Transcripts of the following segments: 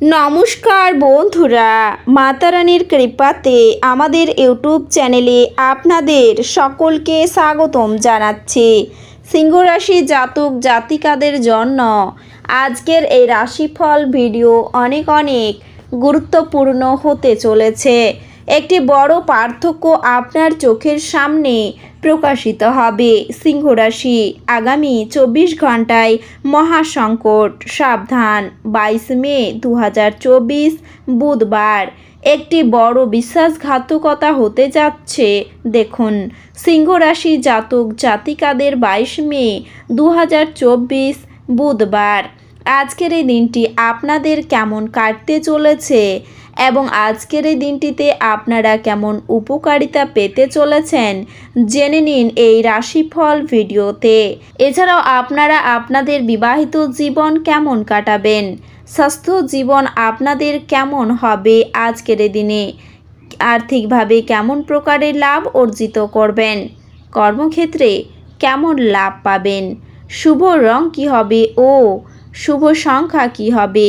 নমস্কার বন্ধুরা মাতারানির কৃপাতে আমাদের ইউটিউব চ্যানেলে আপনাদের সকলকে স্বাগতম জানাচ্ছি। সিংহরাশি জাতক জাতিকাদের জন্য আজকের এই রাশিফল ভিডিও অনেক অনেক গুরুত্বপূর্ণ হতে চলেছে। একটি বড় পার্থক্য আপনার চোখের সামনে প্রকাশিত হবে। সিংহরাশি, আগামী চব্বিশ ঘন্টায় মহাসংকট, সাবধান। বাইশ মে দু হাজার চব্বিশ, বুধবার। একটি বড় বিশ্বাসঘাতকতা হতে যাচ্ছে। দেখুন, সিংহরাশি জাতক জাতিকাদের বাইশ মে দু হাজার চব্বিশ, বুধবার। আজকের এই দিনটি আপনাদের কেমন কাটতে চলেছে? এবং আজকের এই দিনটিতে আপনারা কেমন উপকারিতা পেতে চলেছেন জেনে নিন এই রাশিফল ভিডিওতে। এছাড়াও আপনারা আপনাদের বিবাহিত জীবন কেমন কাটাবেন, স্বাস্থ্য জীবন আপনাদের কেমন হবে আজকের দিনে, আর্থিকভাবে কেমন প্রকারের লাভ অর্জিত করবেন, কর্মক্ষেত্রে কেমন লাভ পাবেন, শুভ রং কি হবে ও শুভ সংখ্যা কি হবে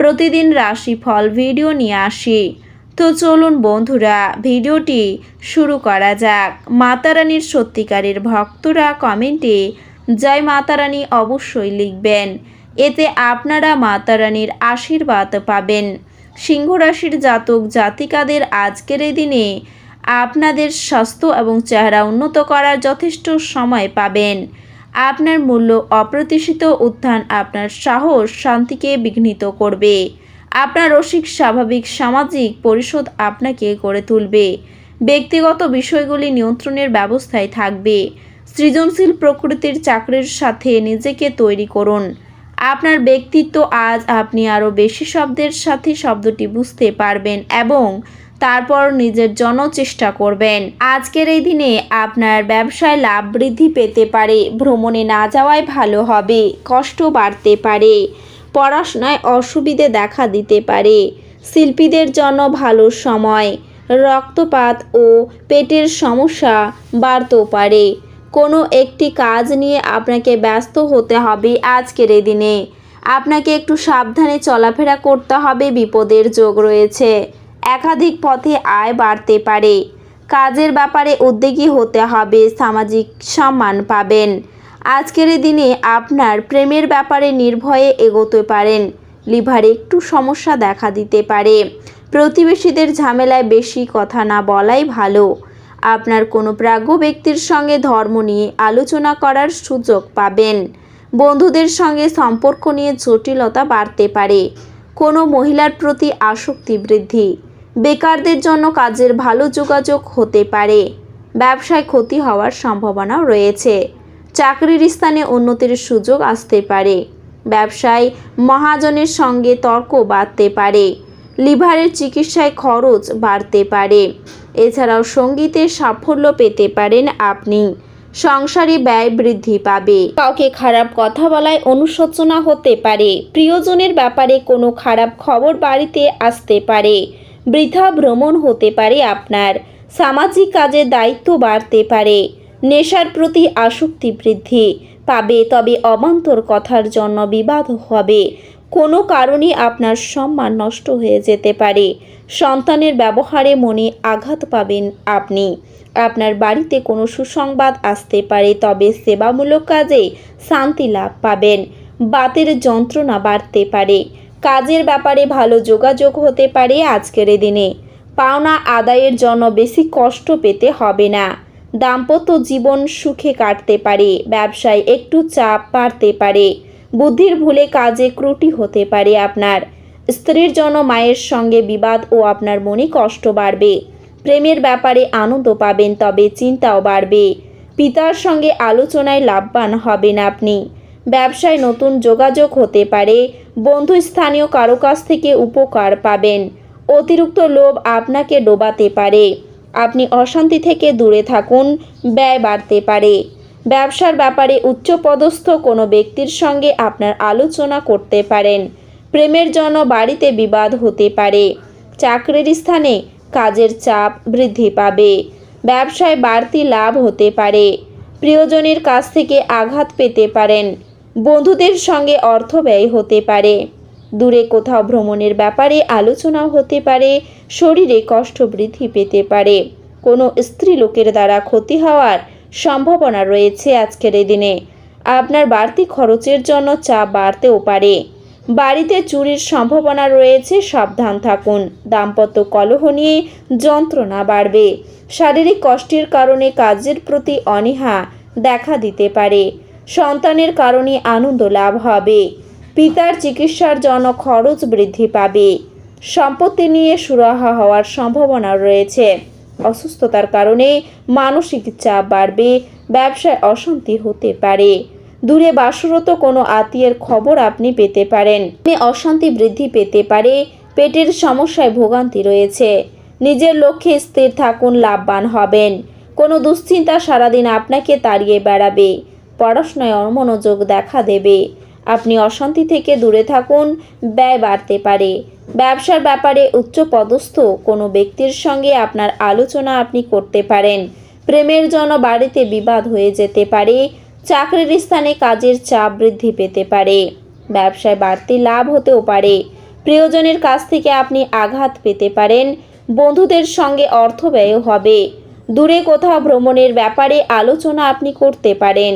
প্রতিদিন রাশিফল ভিডিও নিয়ে আসি। তো চলুন বন্ধুরা, ভিডিওটি শুরু করা যাক। মাতারানীর সত্যিকারের ভক্তরা কমেন্টে জয় মাতারানী অবশ্যই লিখবেন। এতে আপনারা মাতারানীর আশীর্বাদ পাবেন। সিংহ রাশির জাতক জাতিকাদের আজকের এই দিনে আপনাদের স্বাস্থ্য এবং চেহারা উন্নত করার যথেষ্ট সময় পাবেন। আপনার মূল্য অপ্রত্যাশিত উত্থান আপনার সাহস শান্তিকে বিঘ্নিত করবে। আপনার রসিক, স্বাভাবিক, সামাজিক পরিশোধ আপনাকে গড়ে তুলবে। ব্যক্তিগত বিষয়গুলি নিয়ন্ত্রণের ব্যবস্থায় থাকবে। সৃজনশীল প্রকৃতির চাকরির সাথে নিজেকে তৈরি করুন। আপনার ব্যক্তিত্ব আজ আপনি আরও বেশি শব্দের সাথে শব্দটি বুঝতে পারবেন এবং তারপর নিজের জন্য চেষ্টা করবেন। আজকের এই দিনে আপনার ব্যবসায় লাভ বৃদ্ধি পেতে পারে, ভ্রমণে না যাওয়াই ভালো হবে, কষ্ট বাড়তে পারে, পড়াশোনায় অসুবিধে দেখা দিতে পারে, শিল্পীদের জন্য ভালো সময়, রক্তপাত ও পেটের সমস্যা বাড়তেও পারে। কোনো একটি কাজ নিয়ে আপনাকে ব্যস্ত হতে হবে আজকের এই দিনে। আপনাকে একটু সাবধানে চলাফেরা করতে হবে, বিপদের যোগ রয়েছে। একাধিক পথে আয় বাড়তে পারে। কাজের ব্যাপারে উদ্যোগী হতে হবে, সামাজিক সম্মান পাবেন। আজকের দিনে আপনার প্রেমের ব্যাপারে নির্ভয়ে এগোতে পারেন। লিভারে একটু সমস্যা দেখা দিতে পারে। প্রতিবেশীদের ঝামেলায় বেশি কথা না বলাই ভালো। আপনার কোনো প্রাজ্ঞ ব্যক্তির সঙ্গে ধর্ম নিয়ে আলোচনা করার সুযোগ পাবেন। বন্ধুদের সঙ্গে সম্পর্ক নিয়ে জটিলতা বাড়তে পারে। কোনো মহিলার প্রতি আসক্তি বৃদ্ধি। বেকারদের জন্য কাজের ভালো যোগাযোগ হতে পারে। ব্যবসায় ক্ষতি হওয়ার সম্ভাবনাও রয়েছে। চাকরির স্থানে উন্নতির সুযোগ আসতে পারে। ব্যবসায় মহাজনের সঙ্গে তর্ক বাড়তে পারে। লিভারের চিকিৎসায় খরচ বাড়তে পারে। এছাড়াও সঙ্গীতে সাফল্য পেতে পারেন আপনি। সংসারে ব্যয় বৃদ্ধি পাবে। কাউকে খারাপ কথা বলায় অনুশোচনা হতে পারে। প্রিয়জনের ব্যাপারে কোনো খারাপ খবর বাড়িতে আসতে পারে। বৃথা ভ্রমণ হতে পারে আপনার। সামাজিক কাজে দায়িত্ব বাড়তে পারে। নেশার প্রতি আসক্তি বৃদ্ধি পাবে, তবে অবান্তর কথার জন্য বিবাদ হবে। কোনো কারণে আপনার সম্মান নষ্ট হয়ে যেতে পারে। সন্তানের ব্যবহারে মনে আঘাত পাবেন আপনি। আপনার বাড়িতে কোনো সুসংবাদ আসতে পারে, তবে সেবামূলক কাজে শান্তি লাভ পাবেন। বাতের যন্ত্রণা বাড়তে পারে। কাজের ব্যাপারে ভালো যোগাযোগ হতে পারে আজকের দিনে। পাওনা আদায়ের জন্য বেশি কষ্ট পেতে হবে না। দাম্পত্য জীবন সুখে কাটতে পারে, ব্যবসায় একটু চাপ বাড়তে পারে, বুদ্ধির ভুলে কাজে ত্রুটি হতে পারে আপনার। স্ত্রীর জন্য মায়ের সঙ্গে বিবাদ ও আপনার মনে কষ্ট বাড়বে। প্রেমের ব্যাপারে আনন্দ পাবেন তবে চিন্তাও বাড়বে। পিতার সঙ্গে আলোচনায় লাভবান হবেন আপনি। ব্যবসায় নতুন যোগাযোগ হতে পারে। বন্ধু স্থানীয় কারও কাছ থেকে উপকার পাবেন। অতিরিক্ত লোভ আপনাকে ডোবাতে পারে। আপনি অশান্তি থেকে দূরে থাকুন, ব্যয় বাড়তে পারে। ব্যবসার ব্যাপারে উচ্চপদস্থ কোনো ব্যক্তির সঙ্গে আপনার আলোচনা করতে পারেন। প্রেমের জন্য বাড়িতে বিবাদ হতে পারে। চাকরির স্থানে কাজের চাপ বৃদ্ধি পাবে। ব্যবসায় বাড়তি লাভ হতে পারে। প্রিয়জনের কাছ থেকে আঘাত পেতে পারেন। বন্ধুদের সঙ্গে অর্থ ব্যয় হতে পারে। দূরে কোথাও ভ্রমণের ব্যাপারে আলোচনাও হতে পারে, শরীরে কষ্ট বৃদ্ধি পেতে পারে। কোনো স্ত্রী লোকের দ্বারা ক্ষতি হওয়ার সম্ভাবনা রয়েছে আজকের এই দিনে। আপনার বাড়তি খরচের জন্য চাপ বাড়তেও পারে। বাড়িতে চুরির সম্ভাবনা রয়েছে, সাবধান থাকুন। দাম্পত্য কলহ নিয়ে যন্ত্রণা বাড়বে। শারীরিক কষ্টের কারণে কাজের প্রতি অনীহা দেখা দিতে পারে। সন্তানের কারণে আনন্দ লাভ হবে। পিতার চিকিৎসার জন্য খরচ বৃদ্ধি পাবে। সম্পত্তি নিয়ে সুরাহা হওয়ার সম্ভাবনা রয়েছে। অসুস্থতার কারণে মানসিক চাপ বাড়বে, ব্যবসায় অশান্তি হতে পারে। দূরে বাসরত কোনো আত্মীয়ের খবর আপনি পেতে পারেন। অশান্তি বৃদ্ধি পেতে পারে, পেটের সমস্যায় ভোগান্তি রয়েছে। নিজের লক্ষ্যে স্থির থাকুন, লাভবান হবেন। কোনো দুশ্চিন্তা সারাদিন আপনাকে তাড়িয়ে বেড়াবে। পড়াশোনায় অমনোযোগ দেখা দেবে। আপনি অশান্তি থেকে দূরে থাকুন, ব্যয় বাড়তে পারে। ব্যবসার ব্যাপারে উচ্চপদস্থ কোনো ব্যক্তির সঙ্গে আপনার আলোচনা আপনি করতে পারেন। প্রেমের জন্য বাড়িতে বিবাদ হয়ে যেতে পারে, চাকরির স্থানে কাজের চাপ বৃদ্ধি পেতে পারে, ব্যবসায় বাড়তি লাভ হতেও পারে। প্রিয়জনের কাছ থেকে আপনি আঘাত পেতে পারেন, বন্ধুদের সঙ্গে অর্থ ব্যয় হবে। দূরে কোথাও ভ্রমণের ব্যাপারে আলোচনা আপনি করতে পারেন।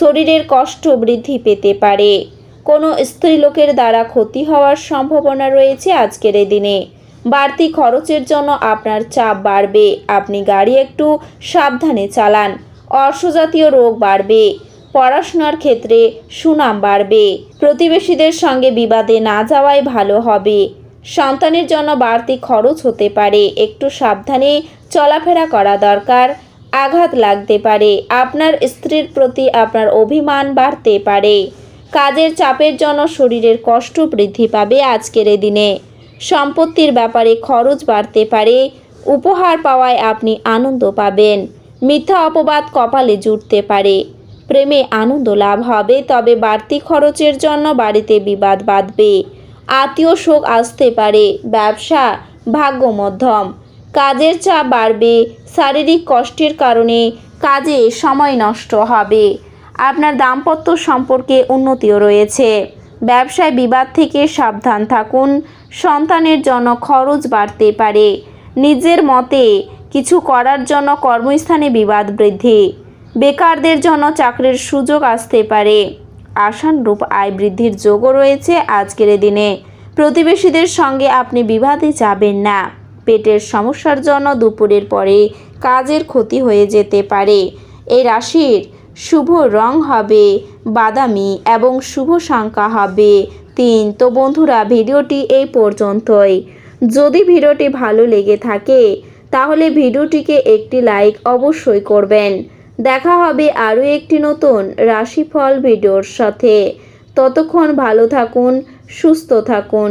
শরীরের কষ্ট বৃদ্ধি পেতে পারে। কোনো স্ত্রীলোকের দ্বারা ক্ষতি হওয়ার সম্ভাবনা রয়েছে আজকের এই দিনে। বাড়তি খরচের জন্য আপনার চাপ বাড়বে। আপনি গাড়ি একটু সাবধানে চালান। অর্শজাতীয় রোগ বাড়বে। পড়াশোনার ক্ষেত্রে সুনাম বাড়বে। প্রতিবেশীদের সঙ্গে বিবাদে না যাওয়াই ভালো হবে। সন্তানের জন্য বাড়তি খরচ হতে পারে। একটু সাবধানে চলাফেরা করা দরকার। আঘাত লাগতে পারে। আপনার স্ত্রীর প্রতি আপনার অভিমান বাড়তে পারে। কাজের চাপের জন্য শরীরের কষ্ট বৃদ্ধি পাবে আজকের দিনে। সম্পত্তির ব্যাপারে খরচ বাড়তে পারে। উপহার পাওয়ায় আপনি আনন্দ পাবেন। মিথ্যা অপবাদ কপালে জুটতে পারে। প্রেমে আনন্দ লাভ হবে, তবে বাড়তি খরচের জন্য বাড়িতে বিবাদ বাঁধবে। আত্মীয় শোক আসতে পারে। ব্যবসা ভাগ্য মধ্যম কাজের চাপ বাড়বে, শারীরিক কষ্টের কারণে কাজে সময় নষ্ট হবে। আপনার দাম্পত্য সম্পর্কে উন্নতিও রয়েছে। ব্যবসায় বিবাদ থেকে সাবধান থাকুন, সন্তানের জন্য খরচ বাড়তে পারে। নিজের মতে, কিছু করার জন্য কর্মস্থানে বিবাদ বৃদ্ধি। বেকারদের জন্য চাকরির সুযোগ আসতে পারে। আশানুরূপ আয় বৃদ্ধির যোগও রয়েছে আজকের দিনে। প্রতিবেশীদের সঙ্গে আপনি বিবাদে যাবেন না। পেটের সমস্যার জন্য দুপুরের পরে কাজের ক্ষতি হয়ে যেতে পারে। এই রাশির শুভ রং হবে বাদামি এবং শুভ সংখ্যা হবে তিন। তো বন্ধুরা, ভিডিওটি এই পর্যন্তই। যদি ভিডিওটি ভালো লেগে থাকে, তাহলে ভিডিওটিকে একটি লাইক অবশ্যই করবেন। দেখা হবে আরও একটি নতুন রাশিফল ভিডিওর সাথে। ততক্ষণ ভালো থাকুন, সুস্থ থাকুন।